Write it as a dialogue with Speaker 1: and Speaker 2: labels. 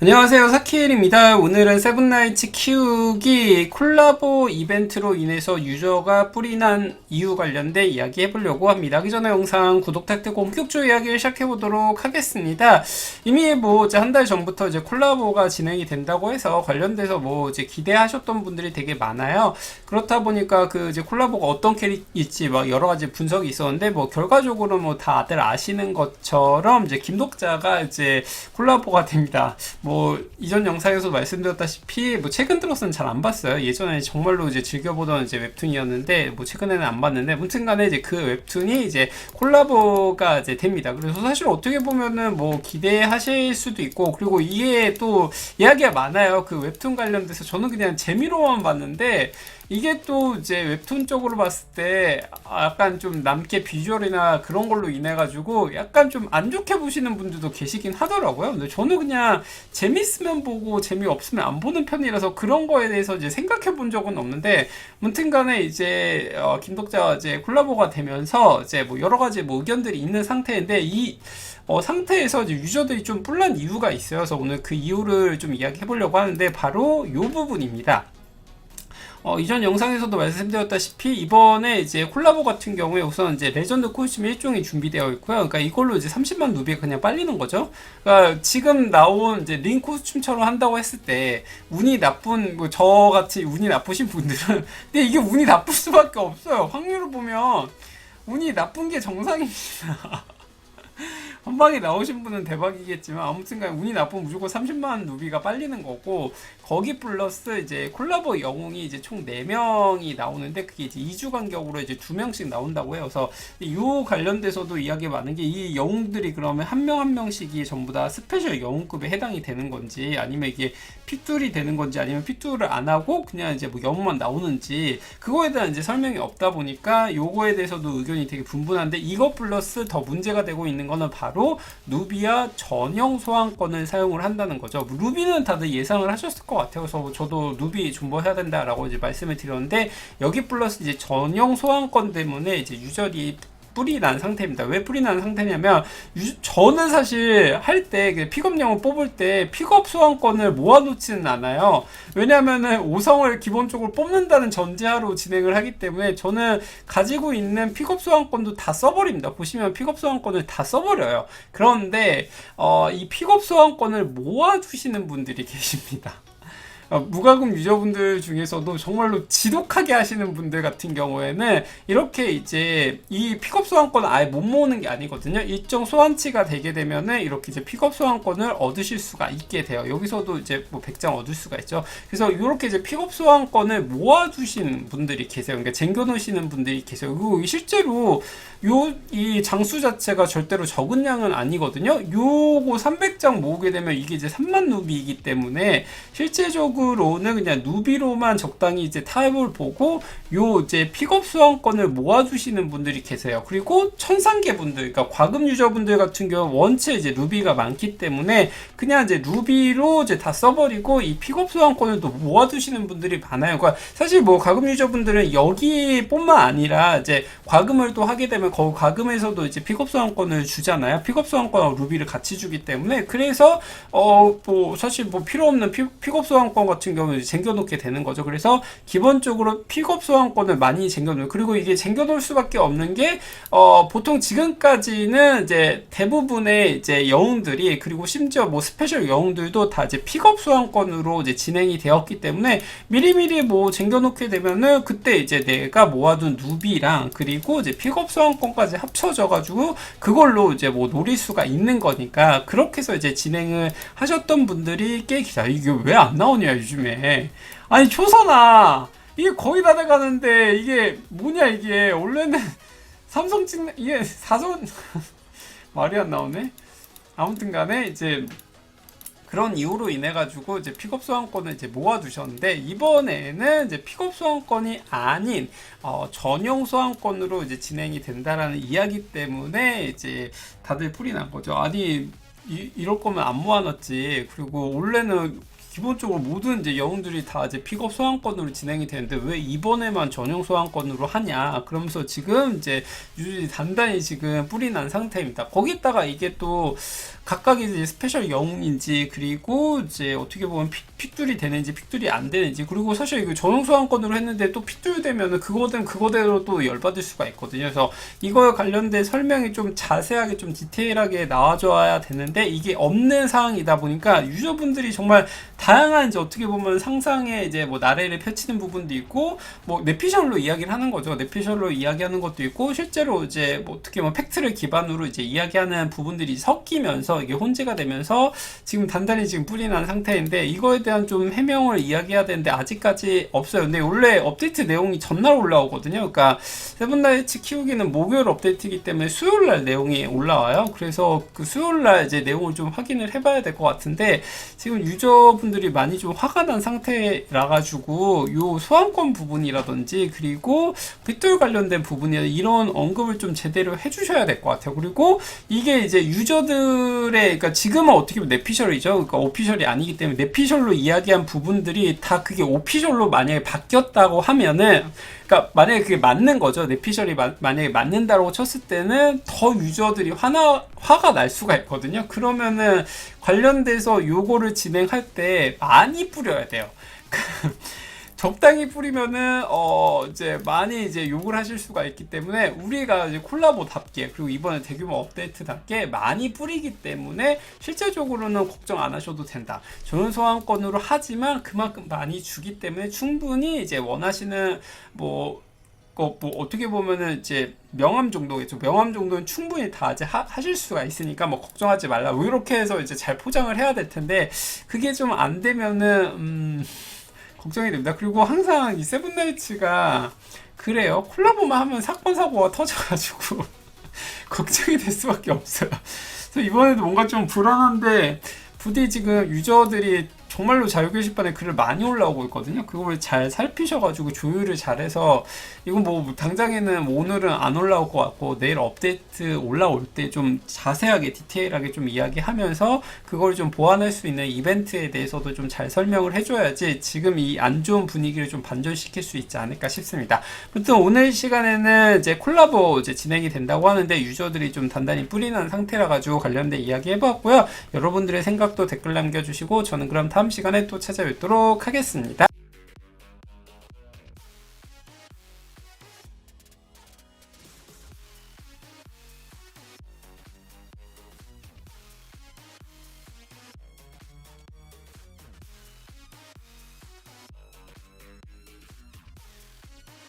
Speaker 1: 안녕하세요. 사키엘입니다. 오늘은 세븐나이츠 키우기 콜라보 이벤트로 인해서 유저가 뿌리 난 이유 관련된 이야기 해보려고 합니다. 그 전에 영상 구독 탁트고 본격적으로 이야기를 시작해보도록 하겠습니다. 이미 뭐 한 달 전부터 이제 콜라보가 진행이 된다고 해서 관련돼서 뭐 이제 기대하셨던 분들이 되게 많아요. 그렇다 보니까 그 이제 콜라보가 어떤 캐릭일지 막 여러 가지 분석이 있었는데 뭐 결과적으로 뭐 다들 아시는 것처럼 이제 김독자가 이제 콜라보가 됩니다 뭐 이전 영상에서 말씀드렸다시피 뭐 최근 들어서는 잘 안 봤어요. 예전에 정말로 이제 즐겨보던 이제 웹툰이었는데 뭐 최근에는 안 봤는데 무튼간에 이제 그 웹툰이 이제 콜라보가 이제 됩니다. 그래서 사실 어떻게 보면은 뭐 기대하실 수도 있고 그리고 이게 또 이야기가 많아요. 그 웹툰 관련돼서 저는 그냥 재미로만 봤는데 이게 또 이제 웹툰 쪽으로 봤을 때 약간 좀 남게 비주얼이나 그런 걸로 인해 가지고 약간 좀 안 좋게 보시는 분들도 계시긴 하더라고요. 근데 저는 그냥 재밌으면 보고 재미없으면 안 보는 편이라서 그런 거에 대해서 이제 생각해 본 적은 없는데 무튼간에 이제 어, 김독자와 이제 콜라보가 되면서 이제 뭐 여러 가지 뭐 의견들이 있는 상태인데 이 어, 상태에서 이제 유저들이 좀 뿔난 이유가 있어요. 그래서 오늘 그 이유를 좀 이야기해 보려고 하는데 바로 이 부분입니다. 어, 이전 영상에서도 말씀드렸다시피 이번에 이제 콜라보 같은 경우에 우선 이제 레전드 코스튬 일종이 준비되어 있고요. 그러니까 이걸로 이제 30만 누비가 그냥 빨리는 거죠. 그러니까 지금 나온 이제 링 코스튬처럼 한다고 했을 때 운이 나쁜 뭐 저같이 운이 나쁘신 분들은 근데 이게 운이 나쁠 수밖에 없어요. 확률을 보면 운이 나쁜 게 정상입니다. 한 방에 나오신 분은 대박이겠지만 아무튼간 운이 나쁘면 무조건 30만 누비가 빨리는 거고 거기 플러스 이제 콜라보 영웅이 이제 총 4명이 나오는데 그게 이제 2주 간격으로 이제 2명씩 나온다고 해요. 그래서 이 관련돼서도 이야기 많은 게 이 영웅들이 그러면 한명한 명씩이 전부 다 스페셜 영웅급에 해당이 되는 건지 아니면 이게 픽툴이 되는 건지 아니면 픽툴을 안 하고 그냥 이제 뭐 영웅만 나오는지 그거에 대한 이제 설명이 없다 보니까 요거에 대해서도 의견이 되게 분분한데 이거 플러스 더 문제가 되고 있는 거는 바로 누비아 전용 소환권을 사용을 한다는 거죠. 루비는 다들 예상을 하셨을 것 같아요. 그래서 저도 누비 존버해야 된다라고 이제 말씀을 드렸는데 여기 플러스 이제 전용 소환권 때문에 이제 유저리 뿌리 난 상태입니다. 왜 뿌리 난 상태냐면 유, 저는 사실 할 때 픽업용을 뽑을 때 픽업 소환권을 모아놓지는 않아요. 왜냐하면은 5성을 기본적으로 뽑는다는 전제하로 진행을 하기 때문에 저는 가지고 있는 픽업 소환권도 다 써버립니다. 보시면 픽업 소환권을 다 써버려요. 그런데 어, 이 픽업 소환권을 모아두시는 분들이 계십니다. 어, 무과금 유저분들 중에서도 정말로 지독하게 하시는 분들 같은 경우에는 이렇게 이제 이 픽업 소환권 아예 못 모으는 게 아니거든요. 일정 소환치가 되게 되면은 이렇게 이제 픽업 소환권을 얻으실 수가 있게 돼요. 여기서도 이제 뭐 100장 얻을 수가 있죠. 그래서 이렇게 이제 픽업 소환권을 모아두시는 분들이 계세요. 그러니까 쟁겨놓으시는 분들이 계세요. 그리고 실제로 요 이 장수 자체가 절대로 적은 양은 아니거든요. 요거 300장 모으게 되면 이게 이제 3만 누비이기 때문에 실제적으로 는 그냥 누비로만 적당히 이제 타입을 보고 요 이제 픽업 수강권을 모아주시는 분들이 계세요. 그리고 천상계 분들, 그러니까 과금 유저분들 같은 경우 원체 이제 루비가 많기 때문에 그냥 이제 루비로 이제 다 써버리고 이 픽업 수강권을 또 모아두시는 분들이 많아요. 그러니까 사실 뭐 과금 유저분들은 여기뿐만 아니라 이제 과금을 또 하게 되면 거 과금에서도 이제 픽업 수강권을 주잖아요. 픽업 수강권하고 루비를 같이 주기 때문에 그래서 어 뭐 사실 뭐 필요 없는 피, 픽업 수강권 같은 경우는 쟁겨놓게 되는 거죠. 그래서 기본적으로 픽업 소환권을 많이 쟁겨놓을 그리고 이게 쟁겨놓을 수밖에 없는 게 어, 보통 지금까지는 이제 대부분의 이제 영웅들이 그리고 심지어 뭐 스페셜 영웅들도 다 이제 픽업 소환권으로 이제 진행이 되었기 때문에 미리미리 뭐 쟁겨놓게 되면은 그때 이제 내가 모아둔 누비랑 그리고 이제 픽업 소환권까지 합쳐져 가지고 그걸로 이제 뭐 노릴 수가 있는 거니까 그렇게 해서 이제 진행을 하셨던 분들이 꽤 기다 이게 왜 안 나오냐 요즘에 아니 초선아 이게 거의 다 돼가는데 이게 뭐냐 이게 원래는 삼성 찍는 이게 사선 말이 안 나오네. 아무튼 간에 이제 그런 이유로 인해 가지고 이제 픽업 소환권을 이제 모아두셨는데 이번에는 이제 픽업 소환권이 아닌 어, 전용 소환권으로 이제 진행이 된다라는 이야기 때문에 이제 다들 풀이 난 거죠. 아니 이, 이럴 거면 안 모아놨지. 그리고 원래는 기본적으로 모든 이제 영웅들이 다 이제 픽업 소환권으로 진행이 되는데 왜 이번에만 전용 소환권으로 하냐 그러면서 지금 이제 유지 단단히 지금 뿌리 난 상태입니다. 거기다가 이게 또 각각 이제 스페셜 영웅인지 그리고 이제 어떻게 보면 픽, 픽둘이 되는지 픽둘이 안 되는지 그리고 사실 이거 전용 소환권으로 했는데 또 픽둘 되면은 그거든 그거대로 또 열받을 수가 있거든요. 그래서 이거에 관련된 설명이 좀 자세하게 좀 디테일하게 나와줘야 되는데 이게 없는 상황이다 보니까 유저분들이 정말 다양한 이제 어떻게 보면 상상의 이제 뭐 나래를 펼치는 부분도 있고 뭐 내피셜로 이야기를 하는 거죠. 내피셜로 이야기하는 것도 있고 실제로 이제 뭐 어떻게 보면 팩트를 기반으로 이제 이야기하는 부분들이 섞이면서 이게 혼재가 되면서 지금 단단히 지금 뿌리 난 상태인데 이거에 대한 좀 해명을 이야기해야 되는데 아직까지 없어요. 근데 원래 업데이트 내용이 전날 올라오거든요. 그러니까 세븐나이츠 키우기는 목요일 업데이트이기 때문에 수요일 날 내용이 올라와요. 그래서 그 수요일 날 이제 내용을 좀 확인을 해봐야 될 것 같은데 지금 유저분들이 많이 좀 화가 난 상태라 가지고 요 소환권 부분이라든지 그리고 빅돌 관련된 부분이나 이런 언급을 좀 제대로 해주셔야 될 것 같아요. 그리고 이게 이제 유저들 의 그러니까 지금은 어떻게 보면 내피셜이죠. 그러니까 오피셜이 아니기 때문에 내피셜로 이야기한 부분들이 다 그게 오피셜로 만약에 바뀌었다고 하면은 그러니까 만약에 그게 맞는 거죠. 내피셜이 마- 만약에 맞는다고 쳤을 때는 더 유저들이 화나 화가 날 수가 있거든요. 그러면은 관련돼서 요거를 진행할 때 많이 뿌려야 돼요. 적당히 뿌리면은 어 이제 많이 이제 욕을 하실 수가 있기 때문에 우리가 이제 콜라보답게 그리고 이번에 대규모 업데이트답게 많이 뿌리기 때문에 실제적으로는 걱정 안 하셔도 된다. 전원 소환권으로 하지만 그만큼 많이 주기 때문에 충분히 이제 원하시는 뭐 어, 뭐 어떻게 보면은 이제 명함 정도겠죠. 명함 정도는 충분히 다 이제 하, 하실 수가 있으니까 뭐 걱정하지 말라. 뭐 이렇게 해서 이제 잘 포장을 해야 될 텐데 그게 좀 안 되면은 음 걱정이 됩니다. 그리고 항상 이 세븐나이츠가 그래요. 콜라보만 하면 사건 사고가 터져가지고 걱정이 될 수밖에 없어요. 그래서 이번에도 뭔가 좀 불안한데 부디 지금 유저들이 정말로 자유 게시판에 글을 많이 올라오고 있거든요. 그걸 잘 살피셔가지고 조율을 잘해서 이건 뭐 당장에는 뭐 오늘은 안 올라올 것 같고 내일 업데이트 올라올 때 좀 자세하게 디테일하게 좀 이야기하면서 그걸 좀 보완할 수 있는 이벤트에 대해서도 좀 잘 설명을 해줘야지 지금 이 안 좋은 분위기를 좀 반전시킬 수 있지 않을까 싶습니다. 아무튼 오늘 시간에는 이제 콜라보 이제 진행이 된다고 하는데 유저들이 좀 단단히 뿌리는 상태라 가지고 관련된 이야기 해봤고요. 여러분들의 생각도 댓글 남겨주시고 저는 그럼 다음 시간에 또 찾아뵙도록 하겠습니다.